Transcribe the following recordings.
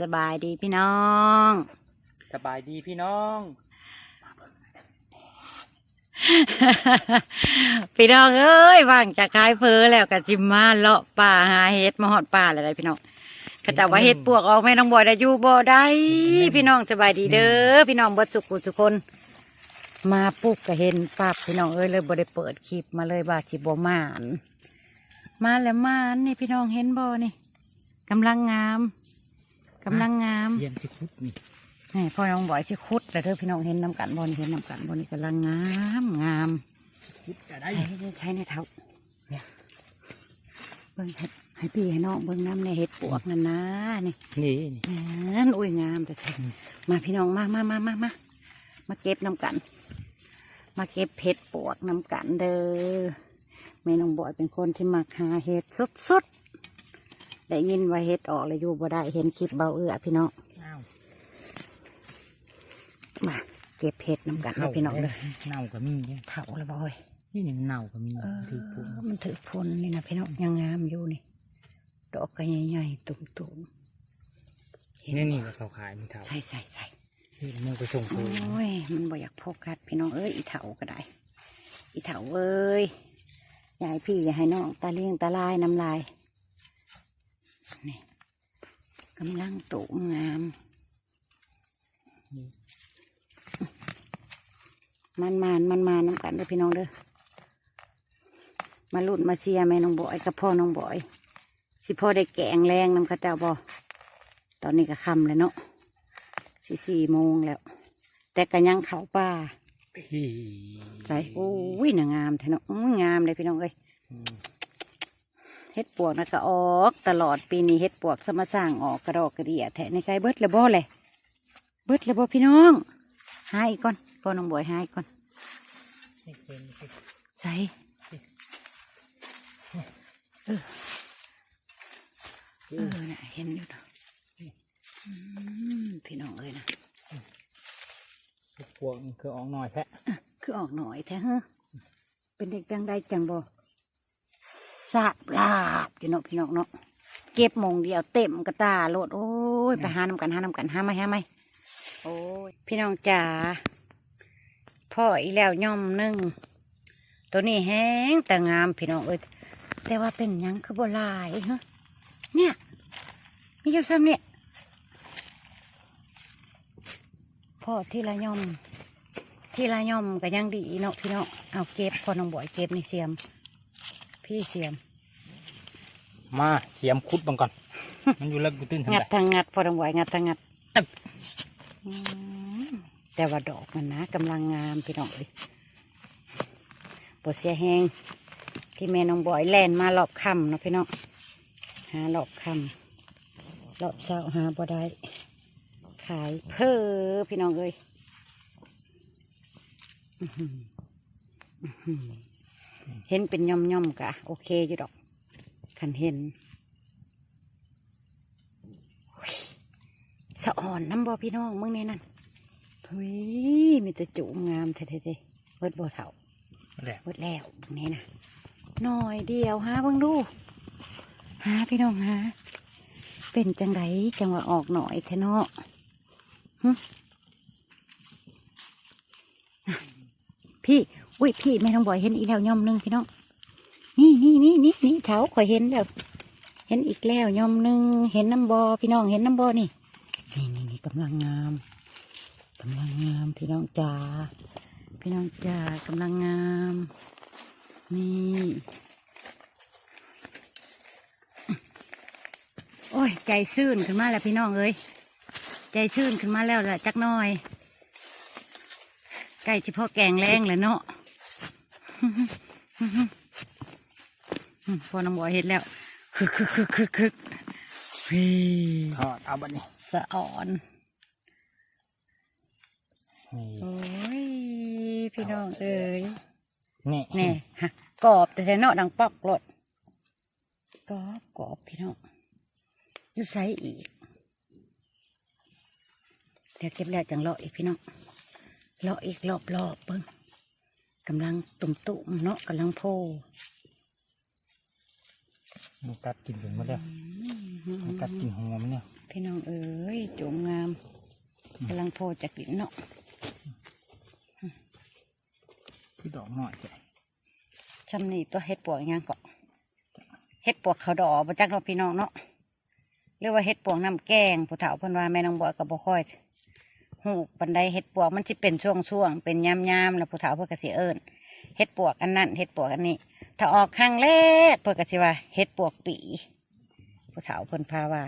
สบายดีพี่น้อง สบายดีพี่น้อง พี่น้องเอ้ยว่างจากขายเฟอแล้วก็จิมมาเลาะป่าหาเห็ดมาหอดป่าอะไรพี่น้องก็แต่ว่าเห็ดปวกออกแม่น้องบอยได้อยู่บ่ได้ พี่น้องสบายดีเด้อพี่น้องเบิดสุขุทุกคน มาปุ๊บก็เห็นปับพี่น้องเอ้ยเลยบ่ได้เปิดคลิปมาเลยว่าสิบ่มาน มาแล้วมานนี่พี่น้องเห็นบ่นี่กำลังงาม กำลังงามเยี่ยมที่คุดนี่นี่พ่อน้องบอยชื่อคุดแต่เด้อพี่น้องเห็นน้ำกันบนเห็นน้ำกันบนนี่กำลังงามงามคุดจะได้ใช้ใช้ใช้ในเท้าเนี่ยเบิ้งให้ให้พี่ให้น้องเบิ้งน้ำในเห็ดปวกนั่นนะนี่นี่นั่นอุ้ยงามแต่แท้มาพี่น้องมามามามามามาเก็บน้ำกัน มาเก็บเห็ดปวกน้ำกันเด้อแม่น้องบอยเป็นคนที่มักหาเห็ดสุดๆ ได้ยินว่าเห็ดออกเลยอยู่บ่ได้เห็นคลิปเบาเอื้อพี่น้องอ้าวมาเก็บเห็ดน้ำกันนะพี่น้องเลยเน่าก็มีเนี่ยเถาละบอยนี่นี่มันเน่าก็มีเออถือปุ่มมันถือพลนี่นะพี่น้องยังงามอยู่นี่ดอกก็ใหญ่ๆตุ่มๆเห็นนี่นี่ก็เขาขายมันเท่าใส่ใส่ใส่นี่มันไปส่งโอตัว้ยมันบ่อยากโฟกัสพี่น้องเอ้ยอีเถาก็ได้อีเถาเอ้ยอยายพี่อย่าให้น้องตาเลี้ยงตาลายน้ำลาย กำลังตุ่มงามมันมานมันมาน้ำกันเด้อพี่น้องเด้อมาลุ่นมาเชียร์แม่น้องบอยกับพ่อน้องบอย สิพ่อได้แกงแรงน้ำข้าเจ้าบอตอนนี้ก็ค่ำแล้วเนาะสี่สี่โมงแล้ว แต่ก็ยังเขาป่าพี่ใส่โอ้ยน่างามแท้เนาะอื้องามเลยพี่น้องเอ้ยอืม เฮ็ดปวกนะก็ออกตลอดปีนี้เฮ็ดปวกสมาสร้างออกกระดอกกระเดียแทะในใครเบิดเลยบ่เลยเบิดเลยบ่พี่น้องหาอีกก่อนพ่อน้องบอยหาอีกก่อนนี่เป็นสิใส่เออเออน่ะเห็นอยู่เนาะอืมพี่น้องเอ้ยนะพวกมันคือออกหน่อยแพะคือออกหน่อยแท้ฮะเป็นเด็กดังใดจังบ่ สาบลาบพี่น้องพี่น้องเนาะเก็บหมองเดียวเต็มกระตาโลดโอ้ยไปหาน้ำกันหาน้ำกันหาไหมหาไหมโอ้ยพี่น้องจ๋าพ่ออีแล้วย่อมหนึ่งตัวนี้แห้งแต่งามพี่น้องเอ้ยแต่ว่าเป็นหยังคือโบหลายฮะเนี่ยมีอยู่ซ้ำเนี่ยพ่อที่ละย่อมที่ละย่อมก็ยังดีเนาะพี่เนาะเอาเก็บพอน้องบอยเก็บนี่เสียม พี่เสียม มาเสียมคุดบังก่อน มันอยู่เลิกกูตื้นทำงัดไมทางงัดพอน้องบอยงัดทางงัดอืมแต่ว่าดอกมันนะกำลังงามพี่น้องเลยปวดเสียแหงที่แม่น้องบอยแล่นมารอบค่ำเนาะพี่น้องหารอบค่ำรอบเช้าหาบ่ได้ ขายเพ้อพี่น้องเอ้ยอื้อหืออื้อหือเห็นเป็นย่อมย่อมๆกะ โอเคอยู่ดอก คันเห็นโอ้ยสะอ่อนน้ำบ่พี่น้องมึงนี่นั่นเฮ้ยมีแต่จุงามแท้ๆเบิดบ่เถ่าแหละเบิดแล้วตรงนี้นะหน่อยเดียวหาเบิ่งดูหาพี่น้องหาเป็นจังไดจังว่าออกหน่อยแท้เนาะหึอะพี่ อุ้ยพี่แม่น้องบอยเห็นอีกแล้วย่อมหนึงพี่น้อง นี่นี่นี่นี่นี่เท้าข่อยเห็นแล้ว เห็นอีกแล้วย่อมหนึ่งเห็นน้ำบอพี่น้องเห็นน้ำบอนี่ นี่นี่นี่กำลังงามกำลังงามพี่น้องจ๋าพี่น้องจ๋ากำลังงาม นี่โอ้ยใจซื่นขึ้นมาแล้วพี่น้องเอ้ยใจชื่นขึ้นมาแล้วแหละจักน้อยใกล้เฉพาะแกงแรงเลยเนาะ พอน้ำบัวเห็ดแล้วคึกคึกคึกคึกคึกเฮ้ยทอดเอาบัดนี้สะอ่อนนี่โอ้ยพี่น้องเอ้ยนี่แน่ฮะกรอบแต่แท้เนาะดังปอกรดกรอบกรอบพี่น้องอยูไซอีกเดี๋ยวเก็บแล้วจังเลาะอีกพี่น้องเลาะอีกรอบรอบๆเบิ้งกำลังตุ่มตุ่มๆเนาะกำลังโพ มันตัดกินถึงหมดแล้วอืมมันกัดกินหัวมันเนี่ยพี่น้องเอ้ยโจมงามกำลังโพจะกินเนาะคือดอกหน่อยแกชำนี่ตัวเฮ็ดปวกอิหยังเกาะเฮ็ดปวกเขาดอกมาจากเราะพี่น้องเนาะหรือว่าเฮ็ดปวกน้ำแกงผู้เฒ่าเพิ่นว่าแม่น้องบอยกับบ่ค่อยหูปันไดเฮ็ดปวกมันสิเป็นช่วงๆเป็นยามๆแล้วผู้เฒ่าเพิ่นก็สิเอิ้นเฮ็ดปวกอันนั้นเฮ็ดปวกอันนี้ ถ้าออกครั้งแรกเพิ่นก็สิว่าเฮ็ดปวกปีผู้เฒ่าเพิ่นพาว่า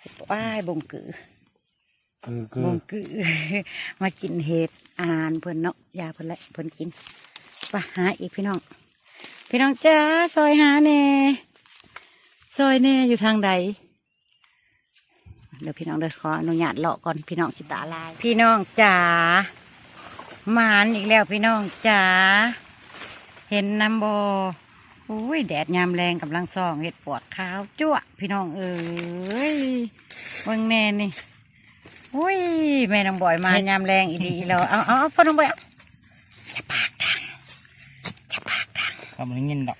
เฮ็ดปวกอ้ายบงกือคือคืมองกือ มากินเห็ดอาหารเพิ่นเนาะยาเพิ่นแหละเพิ่นกินไปหาอีกพี่น้อง พี่น้องจ้าซอยหาแน่ซอยแน่อยู่ทางใดเดี๋ยวพี่น้องเดี๋ยวขออนุญาตเลาะก่อนพี่น้องสิตาลาย พี่น้องจ๋าหมานอีกแล้วพี่น้องจ๋า เห็นน้ำบออุ้ยแดดยามแรงกำลังส่องเห็ดปวดขาวจั่วพี่น้องเอ้ยเบิ่งแน่นี่อุ้ยแม่น้องบอยมายามแรงอีดีแล้วเอาเอาเอาพ่อน้องบอยเอาอย่าปากดังอย่าปากดังทำมันเงินดอก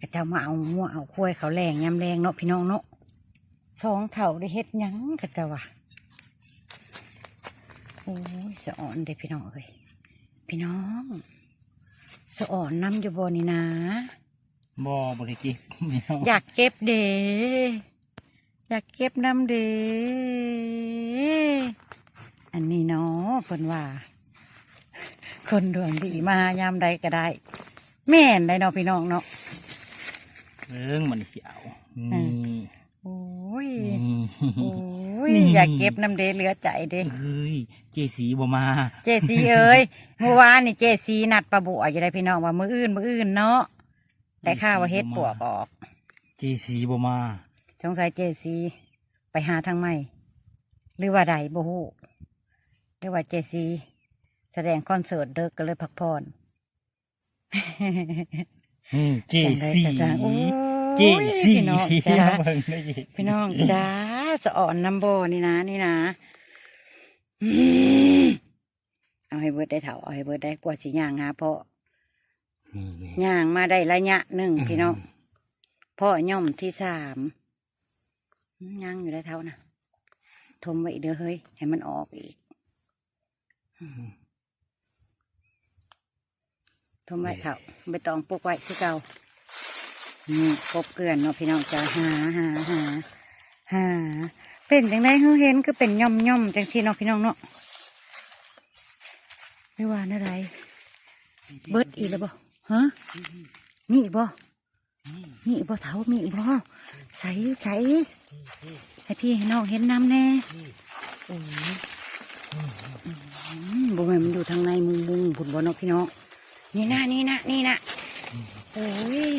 กระเจ้ามาเอามั่วเอาคุ้ยเขาแรงยามแรงเนาะพี่น้องเนาะสองเถ่าได้เฮ็ดหยังกระเจ้าว่ะโอ้ยสะอ่อนเด้พี่น้องเอ้ยพี่น้อง สะอ่อนน้ำอยู่บ่นี่นะ บ่บริกิไม่เอาอยากเก็บเดอยากเก็บน้ำเดอันนี้เนาะเพิ่นว่า คนดวงดีมายามใดก็ได้ แม่นได้เนาะพี่น้องเนาะ เรื่องมันเสียวนี่โอ้ย นี่ โอ้ ยนี่ อยากเก็บน้ำเดเหลือใจเด้เฮ้ยเจสีบ่มา เจซีเอ้ยเมื่อวานนี่เจซีนัดปลาบัวอยู่ได้พี่น้องว่ามืออื่นมืออื่นเนาะแต่ข้าวว่าเฮ็ดปวกออกเจสีบ่มา สงสัยเจซีไปหาทางใหม่หรือว่าใดบ่ฮู้หรือว่าเจซีแสดงคอนเสิร์ตเดิกก็เลยพักผ่อน อืมเจจังใดสีก็จังโอ้ยเจสีพี่น้องจ้าเบิ่งได้ยิพี่น้องจ้า จะอ่อนน้ำโบนี่นะ นี่นะอืมเอาให้เบิดได้เถาเอาให้เบิดได้กว่าสิย่างหาเพาะนี่เลยย่างมาได้ระยะหนึ่งพี่น้องพ่อย่อมที่สามย่างอยู่ได้เท่านะทมไว้อีกเด้อเฮ้ยให้มันออกอีกทมไว้เถาใบตองปลูกไว้คือเก่านี่กบเกลื่อนเนาะพี่น้องจ้าหาหาหา หาเป็นจังไดเฮาเห็นคือเป็นย่อมย่อมจังที่เนาะพี่น้องเนาะไม่ว่าอะไรเบิดอีกแล้วบ่ฮะมีอีกบ่มีอีกบ่เถามีอีกบ่ใส่ใส่ให้พี่ให้น้องเห็นน้ำแน่โอ้ยบ่แม่มันอยู่ทางในมุมมุมผุดบ่เนาะพี่น้องนี่นะนี่นะนี่นะโอ้ย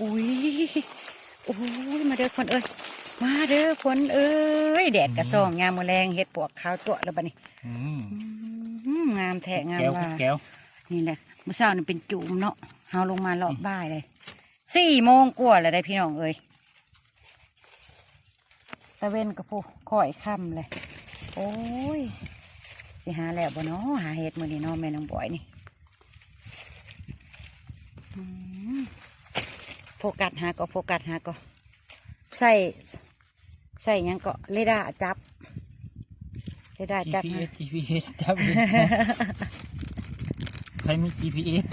อุ้ยโอ้ยมาเด้อคนเอ้ยมาเด้อคนเอ้ยแดดกระส่องงามมือแรงเห็ดปวกขาวตัวแล้วบัดนี้อืมอืมงามแท้งามแก้วว่าแก้วนี่แหละเมื่อเช้านี่เป็นจุ่มเนาะเฮาลงมารอบบ่ายเลยสี่โมงกว่าแล้วได้พี่น้องเอ้ยตะเวนกับผู้ค่อยค่ำเลย โอ้ยสิหาแล้วบ่เนาะหาเห็ดมื้อนี้เนาะแม่น้องบอยนี่อืมโฟกัสหาก็โฟกัสหาก็ใส่ใส่หยังก็เรดาร์จับเรดาร์จับหา GPS GPS จับเห็ดใครมี GPS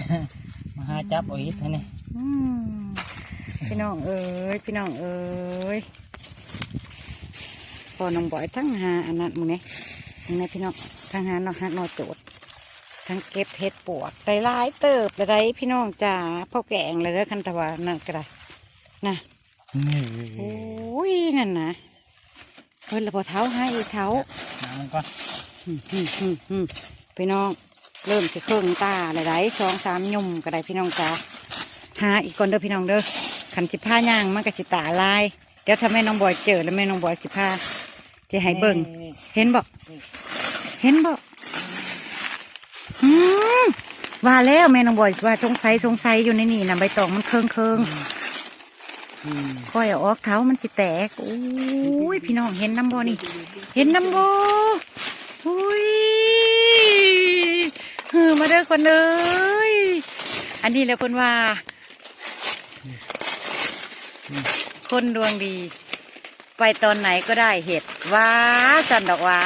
มาหาจับเอาเห็ดให้นี่อืมพี่น้องเอ้ยพี่น้องเอ้ยพอน้องบอยทั้งหาอันนั้นหมึงเนี่ยมึงเนี่ยพี่น้องทั้งหาน้องหักนอโจด ทั้งเก็บเห็ดปวกได้หลายเติบเลยได้พี่น้องจ้าพ่อแกงเลยเด้อคันตะวันนั่นก็ได้นะนี่โอ้ยนั่นนะเพิ่นละพอเท้าให้อีกเท้าน้ำก่อนอืมอืมอืมอืมพี่น้องเริ่มจะเครื่องตาเลยได้สองสามยุ่มก็ได้พี่น้องจ้าหาอีกคนเด้อพี่น้องเด้อขันสิผ้าย่างมันก็สิตาลายเดี๋ยวถ้าแม่น้องบอยเจอแล้วแม่น้องบอยสิผ้าจะให้เบิ่งเห็นบอกเห็นบอกอืม ว่าแล้วแม่น้องบอยว่าสงสัยสงสัยอยู่ในนี่นะใบตองมันเคิงเคิงอืมค่อยเอาออกเท้ามันสิแตกโอ้ยพี่น้องเห็นน้ำบอนี่ เห็นน้ำบออุ้ยเฮ้อมาเด้อคนเลยอันนี้แหละเพิ่นว่า คนดวงดี ไปตอนไหนก็ได้เห็ดว้าสันดอกว้า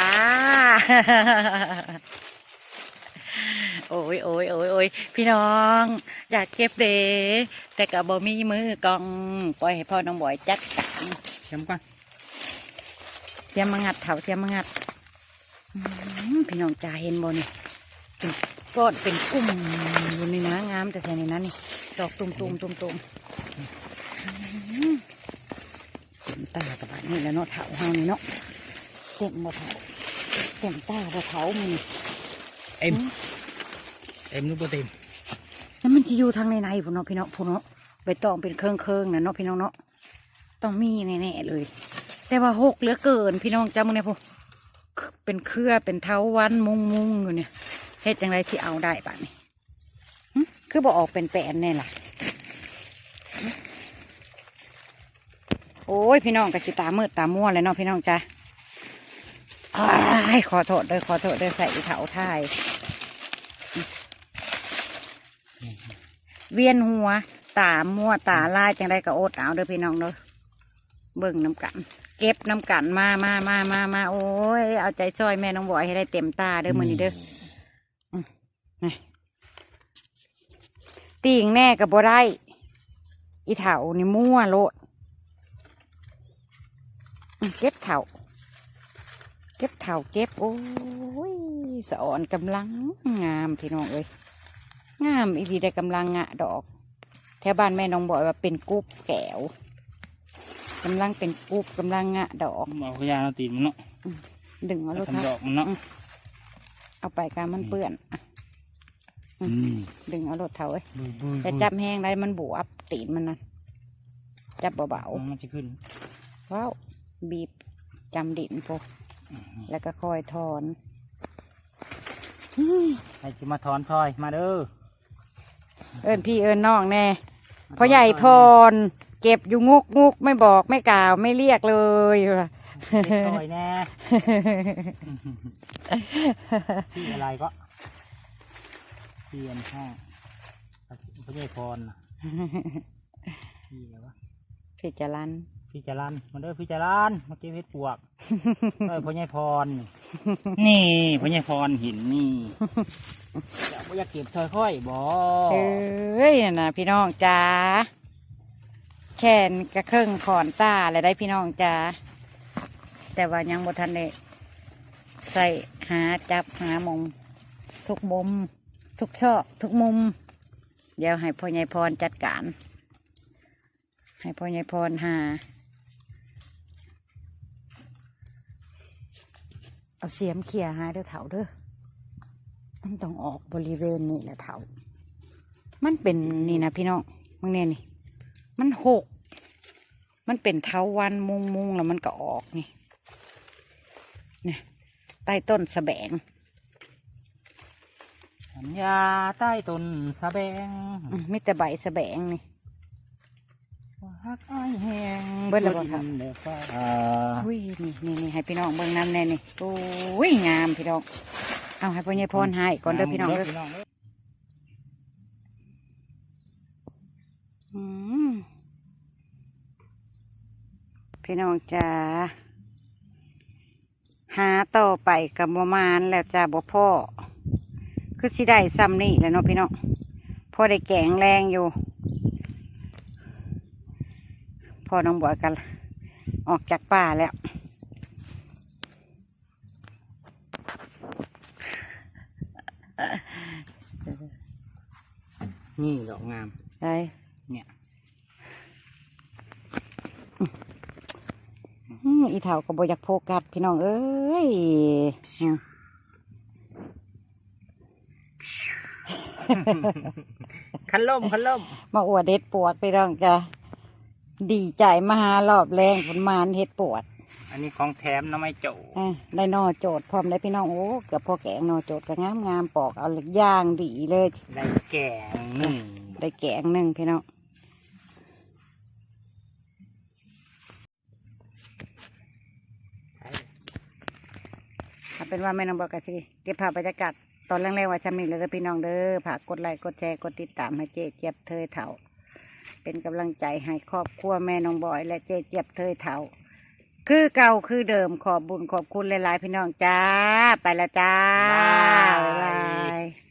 โอ้ยโอ้ยโอ้ยโอ้ยพี่น้อง อยากเก็บเดแต่กับบ่มีมือกองปล่อยให้พ่อน้องบอยจัดการเสียมก่อนเทียมมางัดเถาเทียมมางัดอื้อหือพี่น้องจ่าเห็นบ่นี่เป็นก้อนเป็นกุ้มอยู่ในน้างามแต่แท้ในนั้นนี่ดอกตุ่มตุ่มตุ่มตุ่มอื้อเต็มตากับบ้านนี่แหล้วเนาะเถาเฮานี่เนาะเต็มบ่เถาเต็มตาบ่เถามันนี่เอ็ม เอ็มนึกว่าเต็มแล้วมันจะอยู่ทางในในพุ่นเนาะพี่น้องพุ่นเนาะใบตองเป็นเครื่องเครื่องนะเนาะพี่น้องเนาะต้องมีแน่ๆเลย แต่ว่าหกเหลือเกิน พี่น้องจำมึงเนี่ยพวกเป็นเครือเป็นเท้าวันมุงมุงอยู่เนี่ยเฮ็ดจังไรที่เอาได้ป่ะนี่คือบอกออกเป็นแปนแน่ล่ะ โอ้ยพี่น้องกะสิตามืดตามัวเลยเนาะพี่น้องจ้ะอ้าขอโทษเด้อขอโทษเด้อใส่อีเถาท่าย เวียนหัว ตามัวตาลายจังไรก็อดเอาเด้อพี่น้องเด้อเบิ่งน้ำกัน เก็บน้ำกันมามามามามาโอ้ย เอาใจช่วยแม่น้องบอยให้ได้เต็มตาเด้อมือนี้เด้ออืมนี่ติ่งแน่กับบ่ได้ อีเถานี่มั่วโลดอืมเก็บเถาเก็บเถาเก็บ โอ้ยสะอ่อนกำลังงามพี่น้องเอ้ย งามอีดีได้กำลังงะดอก แถวบ้านแม่น้องบอกว่าเป็นกุ๊บแก้วกำลังเป็นกุ๊บกำลังงะดอก เอาขยะเราตีนมันเนาะดึงเอารถทำดอกมันเนาะเอาไปการมันเปื้อนอะอืมดึงเอารถเถาเอ้ยบุยบุยแต่จับแห้งได้มันบวบตีนมันนะจับเบามันจะขึ้นๆว้าวบีบจำดินพวกแล้วก็คอยถอน ใครจะมาถอนซอยมาเด้อ เอิญพี่เอิญน้องแน่พ่อใหญ่พร เก็บอยู่งุกงุกไม่บอกไม่กล่าวไม่เรียกเลยว่ะเด็กซอยแน่พี่อะไรก็เปลี่ยนห้องพระเจ้าพรน่ะพี่อะไรวะพี่จรัน พี่จรันมาเด้อพี่จรันมาเก็บเห็ดปวกเออพ่อใหญ่พร นี่พ่อใหญ่พรหินนี่จะไม่อยากเก็บซอยค่อยบ่เอ้ยนั่นนะพี่น้องจ้าแขนกระเครื่องขอนตาอะไรได้พี่น้องจ้าแต่ว่ายังบ่ทันได้ใส่หาจับหามงทุกมุม ทุกช่อกทุกมุม เดี๋ยวให้พ่อใหญ่พรจัดการ ให้พ่อใหญ่พรหา เอาเสียมเขี่ยหาเด้อเถาเด้อมันต้องออกบริเวณนี้แหละเถามันเป็นนี่นะพี่น้องมึงเนี่ยนี่ มันหก มันเป็นเท้าวันมุงมุงแล้วมันก็ออกนี่เนี่ยใต้ต้นสะแบงสัญญาใต้ต้นสะแบงอืมมีแต่ใบสะแบงนี่ ว่าฮักอ้ายแหงเบิดแล้วบ่ครับเด้อฟ้าอ่าอุ้ยนี่นี่นี่ให้พี่น้องเบิ่งน้ำแน่นี่โอ้ยงามพี่น้องเอาให้พ่อใหญ่พรให้ก่อนเด้อพี่น้องเด้อพี่น้องเด้ออืมพี่น้องจ้าหาต่อไปกับประมาณแล้วจ้าบ่พ่อคือสิได้ซ้ำนี่แหล้วเนาะพี่น้องพอได้แกงแรงอยู่ พ่อน้องบัวกัน ออกจากป่าแล้ว นี่ดอกงามได้เนี่ยอืมอีเถาก็บอยากโฟกัสพี่น้อง เอ้ยอืมคันล่มคันล่มมาอวดเด็ดปวดพี่น้องจ้ะ ดีใจมาหารอบแรงผลมานเฮ็ดปวดอันนี้ของแถมน้ำไม่โจอะได้นอโจทย์พร้อมได้พี่น้องโอ้เกือบพอแกงนอโจทย์ก็งามงามๆปอกเอาเลยย่างดีเลย ได้แก่หนึ่งได้แกงหนึ่งพี่น้องเอาเป็นว่าแม่น้องบอกกันสิเก็บภาพบรรยากาศตอนแรกๆว่าจะมีเลยเด้อพี่น้องเด้อฝากกดไลค์กดแชร์กดติดตามให้เจ๊เจี๊ยบเธอเถ่า เป็นกำลังใจให้ครอบครัวแม่น้องบอย และเจ๊เจี๊ยบเทยเถาคือเก่าคือเดิมขอบบุญขอบคุณหลายๆพี่น้องจ้า ไปละจ้า บ๊ายบายบ๊ายบาย